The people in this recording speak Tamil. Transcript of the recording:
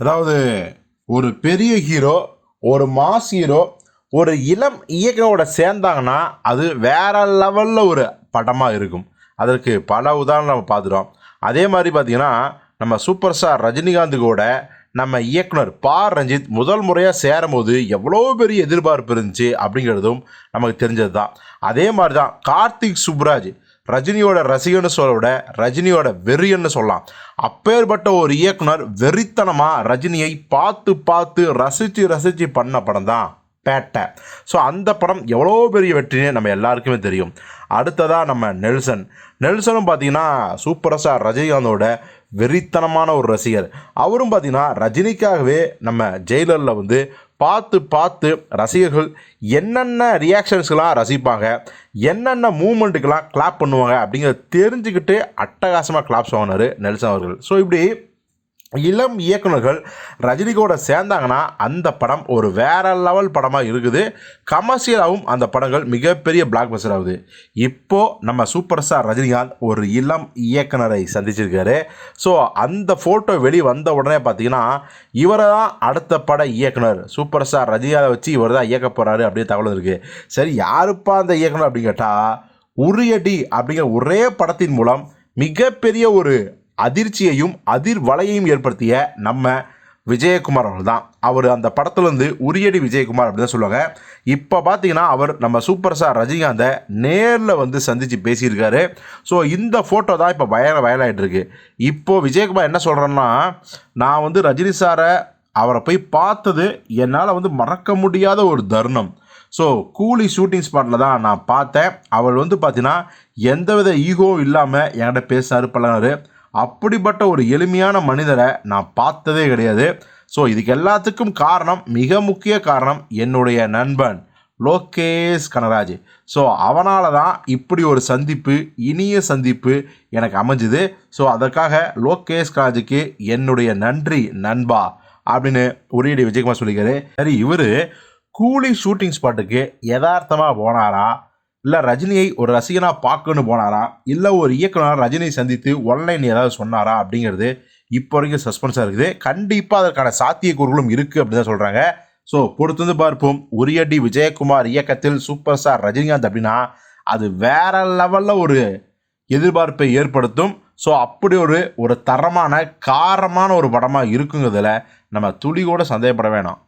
அதாவது ஒரு பெரிய ஹீரோ ஒரு மாஸ் ஹீரோ ஒரு இளம் இயக்கனோட சேர்ந்தாங்கன்னா அது வேற லெவலில் ஒரு படமாக இருக்கும். அதற்கு பல உதாரணம் நம்ம பார்த்துட்டோம். அதே மாதிரி பார்த்தீங்கன்னா நம்ம சூப்பர் ஸ்டார் ரஜினிகாந்த் கூட நம்ம இயக்குனர் பா. ரஞ்சித் முதல் முறையாக சேரும்போது எவ்வளோ பெரிய எதிர்பார்ப்பு இருந்துச்சு அப்படிங்கிறதும் நமக்கு தெரிஞ்சது தான் அதே மாதிரி தான் கார்த்திக் சுப்ராஜ் ரஜினியோட ரசிகன்னு சொல்ல விட ரஜினியோட வெறியன்னு சொல்லலாம். அப்பேற்பட்ட ஒரு இயக்குனர் வெறித்தனமாக ரஜினியை பார்த்து பார்த்து ரசித்து ரசித்து பண்ண படம் தான் பேட்டை. ஸோ அந்த படம் எவ்வளோ பெரிய வெற்றினே நம்ம எல்லாருக்குமே தெரியும். அடுத்ததாக நம்ம நெல்சன். நெல்சனும் பார்த்தீங்கன்னா சூப்பர் ஸ்டார் ரஜினிகாந்தோட வெறித்தனமான ஒரு ரசிகர். அவரும் பார்த்தீங்கன்னா ரஜினிக்காகவே நம்ம ஜெயிலரில் வந்து பார்த்து பார்த்து ரசிகர்கள் என்னென்ன ரியாக்ஷன்ஸ்க்கெலாம் ரசிப்பாங்க என்னென்ன மூமெண்ட்டுக்கெல்லாம் கிளாப் பண்ணுவாங்க அப்படிங்கிறத தெரிஞ்சுக்கிட்டு அட்டகாசமாக கிளாப்ஸ் வாங்கினார் நெல்சன் அவர்கள். ஸோ இப்படி இளம் இயக்குனர்கள் ரஜினி கூட சேர்ந்தாங்கன்னா அந்த படம் ஒரு வேற லெவல் படமாக இருக்குது. கமர்ஷியலாகவும் அந்த படங்கள் மிகப்பெரிய பிளாக் பஸ்டர் ஆகுது இப்போ நம்ம சூப்பர் ஸ்டார் ரஜினிகாந்த் ஒரு இளம் இயக்குனரை சந்திச்சிருக்காரு. ஸோ அந்த ஃபோட்டோ வெளியே வந்த உடனே பார்த்தீங்கன்னா இவரை தான் அடுத்த பட இயக்குனர் சூப்பர் ஸ்டார் ரஜினிகாந்தை வச்சு இவர் தான் இயக்க போகிறாரு அப்படின்னு தகவல் இருக்குது சரி யாருப்பா அந்த இயக்குனர் அப்படின்னு கேட்டால் உரியடி அப்படிங்கிற ஒரே படத்தின் மூலம் மிகப்பெரிய ஒரு அதிர்ச்சியையும் அதிர்வலையையும் ஏற்படுத்திய நம்ம விஜயகுமார் அவர்கள் தான் அவர் அந்த படத்துலேருந்து உரியடி விஜயகுமார் அப்படின்னு தான் சொல்லுவாங்க. இப்போ பார்த்தீங்கன்னா அவர் நம்ம சூப்பர் ஸ்டார் ரஜினிகாந்தை நேரில் வந்து சந்தித்து பேசியிருக்காரு. ஸோ இந்த ஃபோட்டோ தான் இப்போ வயல வயலாகிட்டுருக்கு இப்போது விஜயகுமார் என்ன சொல்கிறேன்னா நான் வந்து ரஜினி சாரை அவரை போய் பார்த்தது என்னால் வந்து மறக்க முடியாத ஒரு தருணம். ஸோ கூலி ஷூட்டிங் ஸ்பாட்டில் தான் நான் பார்த்தேன். அவர் வந்து பார்த்தீங்கன்னா எந்தவித ஈகோவும் இல்லாமல் என்கிட்ட பேசினார் பழகினார். அப்படிப்பட்ட ஒரு எளிமையான மனிதரை நான் பார்த்ததே கிடையாது. ஸோ இதுக்கு எல்லாத்துக்கும் காரணம் மிக முக்கிய காரணம் என்னுடைய நண்பன் லோகேஷ் கனராஜ். ஸோ அவனால் தான் இப்படி ஒரு சந்திப்பு இனிய சந்திப்பு எனக்கு அமைஞ்சுது. ஸோ அதற்காக லோகேஷ் கனராஜுக்கு என்னுடைய நன்றி நண்பா அப்படின்னு உரியடி விஜயகுமார் சொல்லிக்காரு சரி இவர் கூலி ஷூட்டிங் ஸ்பாட்டுக்கு யதார்த்தமாக போனாரா? இல்லை ரஜினியை ஒரு ரசிகனாக பார்க்கணும்னு போனாரா? இல்லை ஒரு இயக்குனர் ரஜினியை சந்தித்து ஒன்லைன் ஏதாவது சொன்னாரா? அப்படிங்கிறது இப்போ வரைக்கும் சஸ்பென்ஸாக இருக்குது. கண்டிப்பாக அதற்கான சாத்தியக்கூறுகளும் இருக்குது அப்படின்னு தான் சொல்கிறாங்க ஸோ பொறுத்திருந்து பார்ப்போம். உரியடி விஜயகுமார் இயக்கத்தில் சூப்பர் ஸ்டார் ரஜினிகாந்த் அப்படின்னா அது வேற லெவலில் ஒரு எதிர்பார்ப்பை ஏற்படுத்தும். ஸோ அப்படி ஒரு ஒரு தரமான காரமான ஒரு படமாக இருக்குங்கிறதுல நம்ம துளி கூட சந்தேகப்பட வேணாம்.